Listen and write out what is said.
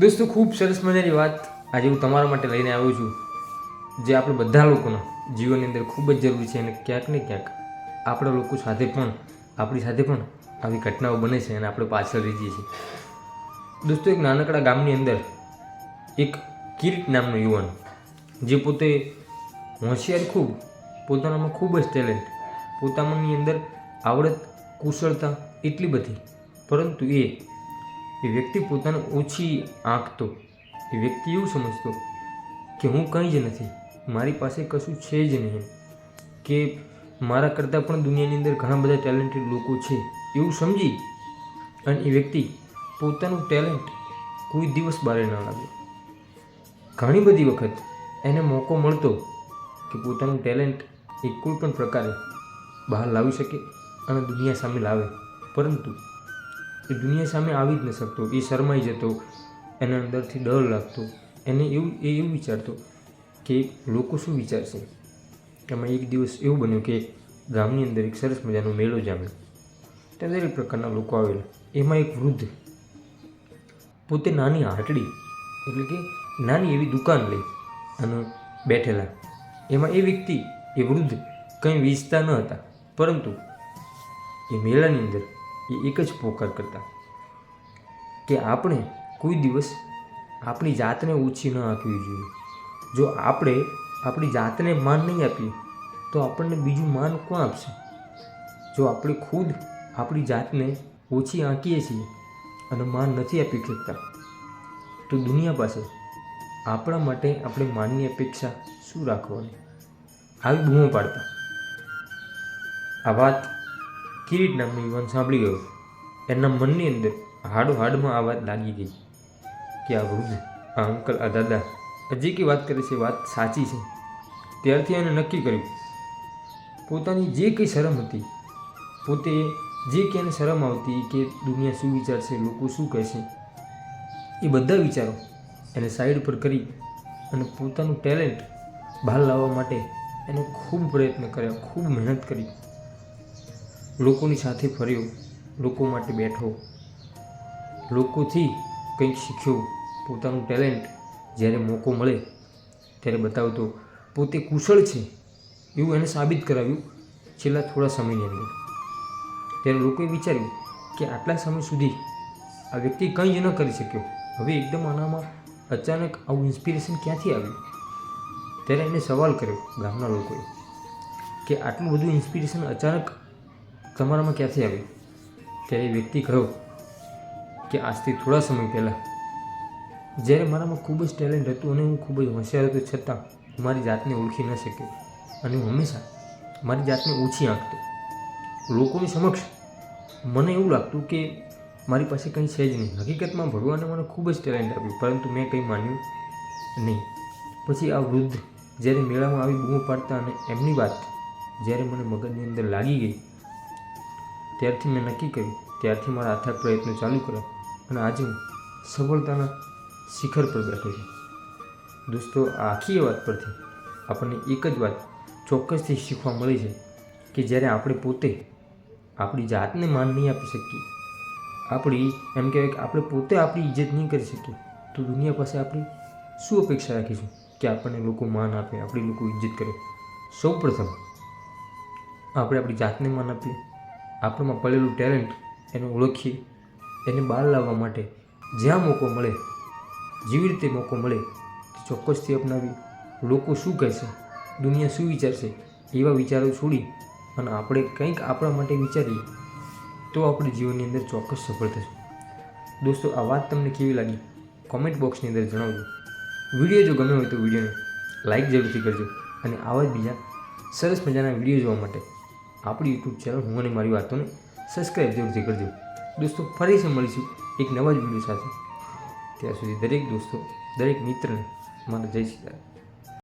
દોસ્તો, ખૂબ સરસ મજાની વાત આજે હું તમારા માટે લઈને આવ્યો છું, જે આપણે બધા લોકોના જીવનની અંદર ખૂબ જ જરૂરી છે અને ક્યાંક ને ક્યાંક આપણા લોકો સાથે પણ, આપણી સાથે પણ આવી ઘટનાઓ બને છે અને આપણે પાછળ રહી જઈએ છીએ. દોસ્તો, એક નાનકડા ગામની અંદર એક કિરીટ નામનો યુવાન, જે પોતે હોશિયાર ખૂબ, પોતાનામાં ખૂબ જ ટેલેન્ટ પોતાની અંદર આવડત, કુશળતા, એટલી બધી, પરંતુ એ એ વ્યક્તિ પોતાને ઓછી આંકતો. એ વ્યક્તિ એવું સમજતો કે હું કંઈ જ નથી, મારી પાસે કશું છે જ નહીં, કે મારા કરતાં પણ દુનિયાની અંદર ઘણા બધા ટેલેન્ટેડ લોકો છે. એવું સમજી અને એ વ્યક્તિ પોતાનું ટેલેન્ટ કોઈ દિવસ બહાર ન લાગે. ઘણી બધી વખત એને મોકો મળતો કે પોતાનું ટેલેન્ટ એ કોઈ પણ પ્રકારે બહાર લાવી શકે અને દુનિયા સામે લાવે. પરંતુ એ દુનિયા સામે આવી જ ન શકતો, એ શરમાઈ જતો, એના અંદરથી ડર લાગતો. એને એવું, એ એવું વિચારતો કે લોકો શું વિચારશે? એમાં એક દિવસ એવું બન્યું કે ગામની અંદર એક સરસ મજાનો મેળો જામ્યો. ત્યાં દરેક પ્રકારના લોકો આવેલા. એમાં એક વૃદ્ધ પોતે નાની હાટડી, એટલે કે નાની એવી દુકાન લઈ અને બેઠેલા. એમાં એ વ્યક્તિ, એ વૃદ્ધ કંઈ વેચતા ન હતા. પરંતુ એ મેળાની અંદર એ એક જ પોકાર કરતા. કે આપણે કોઈ દિવસ આપણી જાતને ઓછી ન આપવી જોઈએ. જો આપણે આપણી જાતને માન નહીં આપીએ, તો આપણને બીજું માન કોણ આપશે? જો આપણે ખુદ આપણી જાતને ઓછી આંકીએ છીએ અને માન નથી આપી શકતા, તો દુનિયા પાસે આપણા માટે આપણે માનની અપેક્ષા શું રાખવાની? આવી બૂમો પાડતા. આ વાત કિરીટ નામનો યુવાન સાંભળી ગયો. એના મનની અંદર હાડો હાડમાં આ વાત લાગી ગઈ કે આ વૃદ્ધ, આ અંકલ, આ દાદા હજી કે વાત કરે છે વાત સાચી છે. ત્યારથી એને નક્કી કર્યું. પોતાની જે કંઈ શરમ હતી, પોતે જે કે એને શરમ આવતી કે દુનિયા શું વિચારશે, લોકો શું કહેશે, એ બધા વિચારો એને સાઈડ પર કરી અને પોતાનું ટેલેન્ટ બહાર લાવવા માટે એને ખૂબ પ્રયત્ન કર્યા, ખૂબ મહેનત કરી. લોકોની સાથે ફર્યો, લોકો માટે બેઠો. લોકોથી કંઈક શીખ્યો, પોતાનું ટેલેન્ટ જ્યારે મોકો મળે ત્યારે બતાવતો. પોતે કુશળ છે એવું એને સાબિત કરાવ્યું છેલ્લા થોડા સમયની અંદર. ત્યારે લોકોએ વિચાર્યું કે આટલા સમય સુધી આ વ્યક્તિ કંઈ જ ન કરી શક્યો. હવે એકદમ આનામાં અચાનક આવું ઇન્સ્પિરેશન ક્યાંથી આવ્યું? ત્યારે એને સવાલ કર્યો ગામના લોકોએ કે આટલું બધું ઇન્સ્પિરેશન અચાનક તમારામાં ક્યાંથી આવ્યું ત્યારે એ વ્યક્તિ કહ્યું કે આજથી થોડા સમય પહેલાં જ્યારે મારામાં ખૂબ જ ટેલેન્ટ હતું અને હું ખૂબ જ હોશિયાર હતો છતાં હું મારી જાતને ઓળખી ન શક્યો અને હું હંમેશા મારી જાતને ઓછી આંકતો લોકોની સમક્ષ મને એવું લાગતું કે મારી પાસે કંઈ છે જ નહીં. હકીકતમાં ભગવાને મને ખૂબ જ ટેલેન્ટ આપ્યું, પરંતુ મેં કંઈ માન્યું નહીં. પછી આ વૃદ્ધ જ્યારે મેળામાં આવી બૂમો પાડતા અને એમની વાત જ્યારે મને મગજની અંદર લાગી ગઈ ત્યારથી મેં નક્કી કર્યું, ત્યારથી મારા અથાગ પ્રયત્નો ચાલુ કર્યા અને આજે હું સફળતાના શિખર પર બેઠો છું. દોસ્તો આખી વાત પરથી આપણને એક જ વાત ચોક્કસથી શીખવા મળે છે કે જ્યારે આપણે પોતે આપણી જાતને માન નહીં આપી શકીએ, આપણી, એમ કહેવાય કે આપણે પોતે આપણી ઇજ્જત નહીં કરી શકીએ, તો દુનિયા પાસે આપણી શું અપેક્ષા રાખીશું કે આપણને લોકો માન આપે, આપણી લોકો ઇજ્જત કરે? સૌ પ્રથમ આપણે આપણી જાતને માન આપીએ આપણામાં પડેલું ટેલેન્ટ એને ઓળખી, એને બહાર લાવવા માટે જ્યાં મોકો મળે, જેવી રીતે મોકો મળે ચોક્કસથી અપનાવી. લોકો શું કહેશે? દુનિયા શું વિચારશે? એવા વિચારો છોડી અને આપણે કંઈક આપણા માટે વિચારીએ, તો આપણે જીવનની અંદર ચોક્કસ સફળ થશું. દોસ્તો, આ વાત તમને કેવી લાગી? કોમેન્ટ બોક્સની અંદર જણાવજો. વીડિયો જો ગમ્યો હોય તો વિડીયોને લાઇક જરૂરથી કરજો અને આવા જ બીજા સરસ મજાના વીડિયો જોવા માટે. આપણી યુટ્યુબ ચેનલ હું અને મારી વાતોને સબસ્ક્રાઈબ જરૂરથી કરજો દોસ્તો ફરીથી મળીશું એક નવા જ વીડિયો સાથે. ત્યાં સુધી દરેક દોસ્તો, દરેક મિત્રને મારા જય સીતારામ